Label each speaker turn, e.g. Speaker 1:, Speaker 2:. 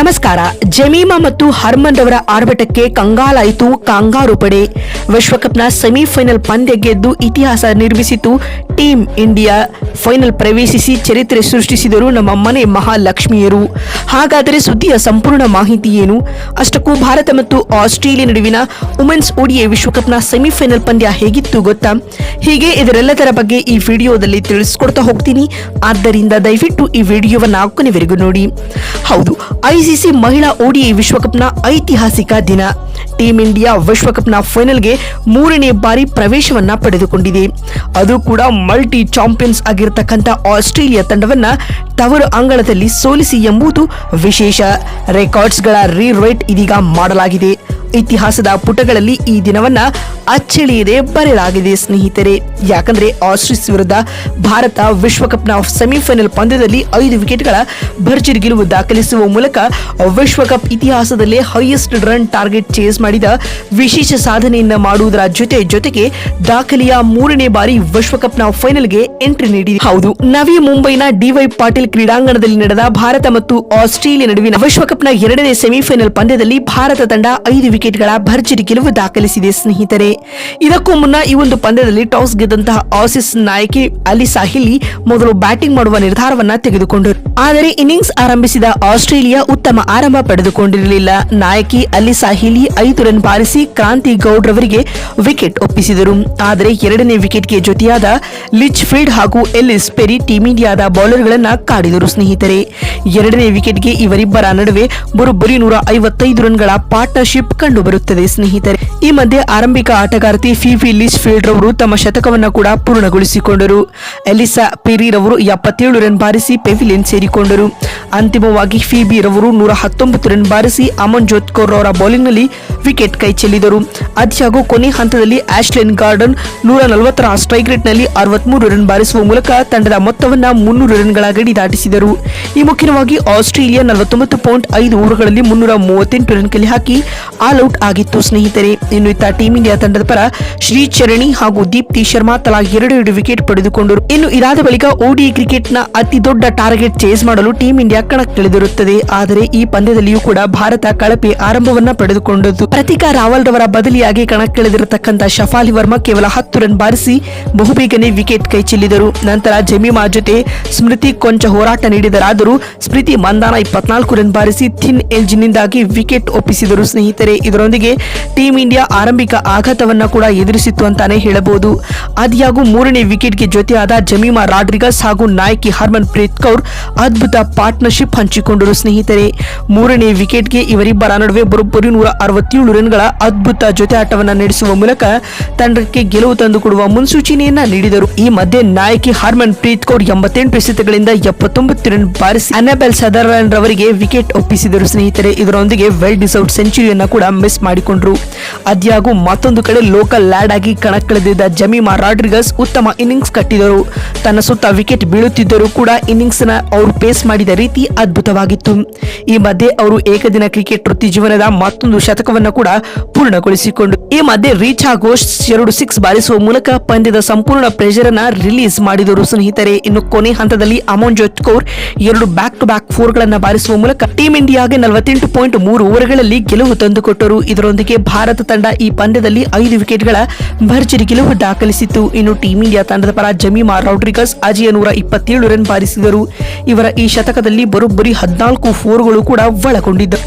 Speaker 1: ನಮಸ್ಕಾರ. ಜಮೀಮಾ ಮತ್ತು ಹರ್ಮನ್ ರವರ ಆರ್ಭಟಕ್ಕೆ ಕಂಗಾಲಾಯಿತು ಕಾಂಗಾರು ಪಡೆ. ವಿಶ್ವಕಪ್ನ ಸೆಮಿಫೈನಲ್ ಪಂದ್ಯ ಗೆದ್ದು ಇತಿಹಾಸ ನಿರ್ಮಿಸಿತು ಟೀಮ್ ಇಂಡಿಯಾ ಫೈನಲ್ ಪ್ರವೇಶಿಸಿ ಚರಿತ್ರೆ ಸೃಷ್ಟಿಸಿದರು ನಮ್ಮ ಮನೆ ಮಹಾಲಕ್ಷ್ಮಿಯರು. ಹಾಗಾದರೆ ಸುದ್ದಿಯ ಸಂಪೂರ್ಣ ಮಾಹಿತಿ ಏನು? ಅಷ್ಟಕ್ಕೂ ಭಾರತ ಮತ್ತು ಆಸ್ಟ್ರೇಲಿಯಾ ನಡುವಿನ ವುಮೆನ್ಸ್ ಓಡಿಎ ವಿಶ್ವಕಪ್ನ ಸೆಮಿಫೈನಲ್ ಪಂದ್ಯ ಹೇಗಿತ್ತು ಗೊತ್ತಾ? ಹೀಗೆ ಇದರೆಲ್ಲದರ ಬಗ್ಗೆ ಈ ವಿಡಿಯೋದಲ್ಲಿ ತಿಳಿಸ್ಕೊಡ್ತಾ ಹೋಗ್ತೀನಿ. ಆದ್ದರಿಂದ ದಯವಿಟ್ಟು ಈ ವಿಡಿಯೋವನ್ನು ನಾಲ್ಕನೇವರೆಗೂ ನೋಡಿ. ಹೌದು, ಐಸಿಸಿ ಮಹಿಳಾ ಓಡಿಐ ವಿಶ್ವಕಪ್ನ ಐತಿಹಾಸಿಕ ದಿನ. ಟೀಂ ಇಂಡಿಯಾ ವಿಶ್ವಕಪ್ನ ಫೈನಲ್ಗೆ ಮೂರನೇ ಬಾರಿ ಪ್ರವೇಶವನ್ನ ಪಡೆದುಕೊಂಡಿದೆ. ಅದು ಕೂಡ ಮಲ್ಟಿ ಚಾಂಪಿಯನ್ಸ್ ಆಗಿರತಕ್ಕಂಥ ಆಸ್ಟ್ರೇಲಿಯಾ ತಂಡವನ್ನ ತವರು ಅಂಗಳದಲ್ಲಿ ಸೋಲಿಸಿ ಎಂಬುದು ವಿಶೇಷ ರೆಕಾರ್ಡ್ಸ್ಗಳ ರೀರೈಟ್ ಇದೀಗ ಮಾಡಲಾಗಿದೆ. ಇತಿಹಾಸದ ಪುಟಗಳಲ್ಲಿ ಈ ದಿನವನ್ನ ಅಚ್ಚಳಿಯದೆ ಬರೆಯಲಾಗಿದೆ, ಸ್ನೇಹಿತರೆ. ಯಾಕಂದ್ರೆ ಆಸ್ಟ್ರೇಲಿಯಾ ವಿರುದ್ಧ ಭಾರತ ವಿಶ್ವಕಪ್ನ ಸೆಮಿಫೈನಲ್ ಪಂದ್ಯದಲ್ಲಿ ಐದು ವಿಕೆಟ್ಗಳ ಭರ್ಜರಿ ಗೆಲುವು ದಾಖಲಿಸುವ ಮೂಲಕ ವಿಶ್ವಕಪ್ ಇತಿಹಾಸದಲ್ಲೇ ಹೈಯೆಸ್ಟ್ ರನ್ ಟಾರ್ಗೆಟ್ ಚೇಸ್ ಮಾಡಿದ ವಿಶೇಷ ಸಾಧನೆಯನ್ನ ಮಾಡುವುದರ ಜೊತೆ ಜೊತೆಗೆ ದಾಖಲೆಯ ಮೂರನೇ ಬಾರಿ ವಿಶ್ವಕಪ್ನ ಫೈನಲ್ಗೆ ಎಂಟ್ರಿ ನೀಡಿದೆ. ಹೌದು, ನವಿ ಮುಂಬೈನ ಡಿವೈ ಪಾಟೀಲ್ ಕ್ರೀಡಾಂಗಣದಲ್ಲಿ ನಡೆದ ಭಾರತ ಮತ್ತು ಆಸ್ಟ್ರೇಲಿಯಾ ನಡುವಿನ ವಿಶ್ವಕಪ್ನ ಎರಡನೇ ಸೆಮಿಫೈನಲ್ ಪಂದ್ಯದಲ್ಲಿ ಭಾರತ ತಂಡ ಐದು ವಿಕೆಟ್ಗಳ ಭರ್ಜರಿ ಗೆಲುವು ದಾಖಲಿಸಿದೆ, ಸ್ನೇಹಿತರೆ. ಇದಕ್ಕೂ ಮುನ್ನ ಈ ಒಂದು ಪಂದ್ಯದಲ್ಲಿ ಟಾಸ್ ಗೆದ್ದಂತಹ ಆಸಿಸ್ ನಾಯಕಿ ಅಲಿ ಸಾಹಿಲಿ ಮೊದಲು ಬ್ಯಾಟಿಂಗ್ ಮಾಡುವ ನಿರ್ಧಾರವನ್ನ ತೆಗೆದುಕೊಂಡರು. ಆದರೆ ಇನ್ನಿಂಗ್ಸ್ ಆರಂಭಿಸಿದ ಆಸ್ಟ್ರೇಲಿಯಾ ಉತ್ತಮ ಆರಂಭ ಪಡೆದುಕೊಂಡಿರಲಿಲ್ಲ. ನಾಯಕಿ ಅಲಿ ಸಾಹಿಲಿ ಐದು ರನ್ ಬಾರಿಸಿ ಕ್ರಾಂತಿ ಗೌಡ್ ರವರಿಗೆ ವಿಕೆಟ್ ಒಪ್ಪಿಸಿದರು. ಆದರೆ ಎರಡನೇ ವಿಕೆಟ್ಗೆ ಜೊತೆಯಾದ ಲಿಚ್ ಫೀಲ್ಡ್ ಹಾಗೂ ಎಲ್ಲಿಸ್ ಪೆರಿ ಟೀಮ್ ಇಂಡಿಯಾದ ಬೌಲರ್ಗಳನ್ನ ಕಾಡಿದರು ಸ್ನೇಹಿತರೆ. ಎರಡನೇ ವಿಕೆಟ್ಗೆ ಇವರಿಬ್ಬರ ನಡುವೆ ಬರೋಬ್ಬರಿ ನೂರ ಐವತ್ತೈದು ರನ್ಗಳ ಪಾರ್ಟ್ನರ್ಶಿಪ್ ಕಂಡುಬರುತ್ತದೆ ಸ್ನೇಹಿತರೆ. ಈ ಮಧ್ಯೆ ಆರಂಭಿಕ ಆಟಗಾರ್ತಿ ಫಿಫಿ ಲಿಸ್ ಫೀಲ್ಡ್ ರವರು ತಮ್ಮ ಶತಕವನ್ನು ಕೂಡ ಪೂರ್ಣಗೊಳಿಸಿಕೊಂಡರು. ಎಲಿಸಾ ಪೆರಿ ರವರು ಎಪ್ಪತ್ತೇಳು ರನ್ ಬಾರಿಸಿ ಪೆವಿಲಿಯನ್ ಸೇರಿಕೊಂಡರು. ಅಂತಿಮವಾಗಿ ಫಿಬಿ ರವರು ನೂರ ಹತ್ತೊಂಬತ್ತು ರನ್ ಬಾರಿಸಿ ಅಮನ್ ಜೋತ್ ಕೌರ್ ಅವರ ಬೌಲಿಂಗ್ನಲ್ಲಿ ವಿಕೆಟ್ ಕೈ ಚೆಲ್ಲಿದರು. ಅದ್ಯಾಗೂ ಕೊನೆ ಹಂತದಲ್ಲಿ ಆಶ್ಲೆನ್ ಗಾರ್ಡನ್ ನೂರ ನಲವತ್ತರ ಸ್ಟ್ರೈಕ್ ರೇಟ್ನಲ್ಲಿ ಅರವತ್ಮೂರು ರನ್ ಬಾರಿಸುವ ಮೂಲಕ ತಂಡದ ಮೊತ್ತವನ್ನು ಮುನ್ನೂರು ರನ್ಗಳ ಗಡಿ ದಾಟಿಸಿದರು. ಈ ಮುಖ್ಯವಾಗಿ ಆಸ್ಟ್ರೇಲಿಯಾ ನಲವತ್ತೊಂಬತ್ತು ಪಾಯಿಂಟ್ ಐದು ಓವರ್ಗಳಲ್ಲಿ ಮುನ್ನೂರ ಮೂವತ್ತೆಂಟು ರನ್ ಕಲೆ ಹಾಕಿ ಆಲ್ ಔಟ್ ಆಗಿತ್ತು ಸ್ನೇಹಿತರೆ. ಇನ್ನು ಇತ್ತ ಟೀಂ ಇಂಡಿಯಾ ತಂಡದ ಪರ ಶ್ರೀ ಚರಣಿ ಹಾಗೂ ದೀಪ್ತಿ ಶರ್ಮಾ ತಲಾ ಎರಡು ಎರಡು ವಿಕೆಟ್ ಪಡೆದುಕೊಂಡರು. ಇನ್ನು ಇದಾದ ಬಳಿಕ ಓಡಿ ಕ್ರಿಕೆಟ್ನ ಅತಿ ದೊಡ್ಡ ಟಾರ್ಗೆಟ್ ಚೇಸ್ ಮಾಡಲು ಟೀಂ ಇಂಡಿಯಾ ಕಣಕ್ಕಿಳಿದಿರುತ್ತದೆ ಆದರೆ ಈ ಪಂದ್ಯದಲ್ಲಿಯೂ ಕೂಡ ಭಾರತ ಕಳಪೆ ಆರಂಭವನ್ನ ಪಡೆದುಕೊಂಡದ್ದು. ಪ್ರತಿಕಾ ರಾವಲ್ ರವರ ಬದಲಿಯಾಗಿ ಕಣಕ್ಕಿಳಿದಿರತಕ್ಕಂಥ ಶಫಾಲಿ ವರ್ಮಾ ಕೇವಲ ಹತ್ತು ರನ್ ಬಾರಿಸಿ ಬಹುಬೇಗನೆ ವಿಕೆಟ್ ಕೈ ಚೆಲ್ಲಿದರು. ನಂತರ ಜಮೀಮಾ ಜೊತೆ ಸ್ಮೃತಿ ಕೊಂಚ ಹೋರಾಟ ನೀಡಿದರಾದರೂ ಸ್ಮೃತಿ ಮಂದಾನ ಇಪ್ಪತ್ನಾಲ್ಕು ರನ್ ಬಾರಿಸಿ ಥಿನ್ ಎಂಜಿನಿಂದಾಗಿ ವಿಕೆಟ್ ಒಪ್ಪಿಸಿದರು. ಸ್ನೇಹಿತರೆ, ಇದರೊಂದಿಗೆ ಟೀಂ ಇಂಡಿಯಾ ಆರಂಭಿಕ ಆಘಾತವನ್ನ ಕೂಡ ಎದುರಿಸಿತ್ತು ಅಂತಾನೆ ಹೇಳಬಹುದು. ಆದಿಯಾಗೂ ಮೂರನೇ ವಿಕೆಟ್ಗೆ ಜೊತೆಯಾದ ಜಮೀಮಾ ರಾಡ್ರಿಗಸ್ ಹಾಗೂ ನಾಯಕಿ ಹರ್ಮನ್ ಪ್ರೀತ್ ಕೌರ್ ಅದ್ಭುತ ಪಾರ್ಟ್ನರ್ಶಿಪ್ ಹಂಚಿಕೊಂಡರು ಸ್ನೇಹಿತರೆ. ಮೂರನೇ ವಿಕೆಟ್ಗೆ ಇವರಿಬ್ಬರ ನಡುವೆ ಬರೋಬ್ಬರಿ ನೂರ ಅರವತ್ತೇಳು ರನ್ಗಳ ಅದ್ಭುತ ಜೊತೆ ಆಟವನ್ನ ನಡೆಸುವ ಮೂಲಕ ತಂಡಕ್ಕೆ ಗೆಲುವು ತಂದುಕೊಡುವ ಮುನ್ಸೂಚನೆಯನ್ನ ನೀಡಿದರು. ಈ ಮಧ್ಯೆ ನಾಯಕಿ ಹರ್ಮನ್ ಪ್ರೀತ್ ಕೌರ್ ಎಂಬತ್ತೆಂಟು ಎಸೆತಗಳಿಂದ ಎಪ್ಪತ್ತೊಂಬತ್ತು ರನ್ ಬಾರಿಸಿ ಅನಬೆಲ್ ಸದರ್ಲ್ಯಾಂಡ್ ರವರಿಗೆ ವಿಕೆಟ್ ಒಪ್ಪಿಸಿದರು ಸ್ನೇಹಿತರೆ. ಇದರೊಂದಿಗೆ ವೆಲ್ ಡಿಸೌಟ್ ಸೆಂಚುರಿಯನ್ನ ಕೂಡ ಮಿಸ್ ಮಾಡಿಕೊಂಡ್ರು. ಅದ್ಯಾಗೂ ಮತ್ತೊಂದು ಕಡೆ ಲೋಕಲ್ ಲ್ಯಾಡ್ ಆಗಿ ಕಣಕ್ಕಿಳಿದಿದ್ದ ಜಮೀಮಾ ರಾಡ್ರಿಗಸ್ ಉತ್ತಮ ಇನ್ನಿಂಗ್ಸ್ ಕಟ್ಟಿದರು. ತನ್ನ ಸುತ್ತ ವಿಕೆಟ್ ಬೀಳುತ್ತಿದ್ದರೂ ಕೂಡ ಇನ್ನಿಂಗ್ಸ್ನ ಅವರು ಪೇಸ್ ಮಾಡಿದ ರೀತಿ ಅದ್ಭುತವಾಗಿತ್ತು. ಈ ಮಧ್ಯೆ ಅವರು ಏಕದಿನ ಕ್ರಿಕೆಟ್ ವೃತ್ತಿ ಜೀವನದ ಮತ್ತೊಂದು ಶತಕವನ್ನು ಕೂಡ ಪೂರ್ಣಗೊಳಿಸಿಕೊಂಡು, ಈ ಮಧ್ಯೆ ರೀಚಾ ಘೋಷ್ ಎರಡು ಸಿಕ್ಸ್ ಬಾರಿಸುವ ಮೂಲಕ ಪಂದ್ಯದ ಸಂಪೂರ್ಣ ಪ್ರೆಷರ್ ಅನ್ನ ರಿಲೀಸ್ ಮಾಡಿದರು. ಸ್ನೇಹಿತರೆ, ಇನ್ನು ಕೊನೆ ಹಂತದಲ್ಲಿ ಅಮೋನ್ ಜೋತ್ ಕೌರ್ ಎರಡು ಬ್ಯಾಕ್ ಟು ಬ್ಯಾಕ್ ಫೋರ್ ಗಳನ್ನ ಬಾರಿಸುವ ಮೂಲಕ ಟೀಂ ಇಂಡಿಯಾಗೆ ನಲವತ್ತೆಂಟು ಪಾಯಿಂಟ್ ಮೂರು ಓವರ್ಗಳಲ್ಲಿ ಗೆಲುವು ತಂದುಕೊಟ್ಟರು. ಇದರೊಂದಿಗೆ ಭಾರತ ತಂಡ ಈ ಪಂದ್ಯದಲ್ಲಿ ಐದು ವಿಕೆಟ್ಗಳ ಭರ್ಜರಿ ಗೆಲುವು ದಾಖಲಿಸಿತ್ತು. ಇನ್ನು ಟೀಂ ಇಂಡಿಯಾ ತಂಡದ ಪರ ಜಮೀಮಾ ರೌಡ್ರಿಗಸ್ ಅಜಯ ನೂರ ಇಪ್ಪತ್ತೇಳು ರನ್ ಬಾರಿಸಿದರು. ಇವರ ಈ ಶತಕದಲ್ಲಿ ಬರೋಬ್ಬರಿ ಹದಿನಾಲ್ಕು ಫೋರ್ಗಳು ಕೂಡ ಒಳಗೊಂಡಿದ್ದರು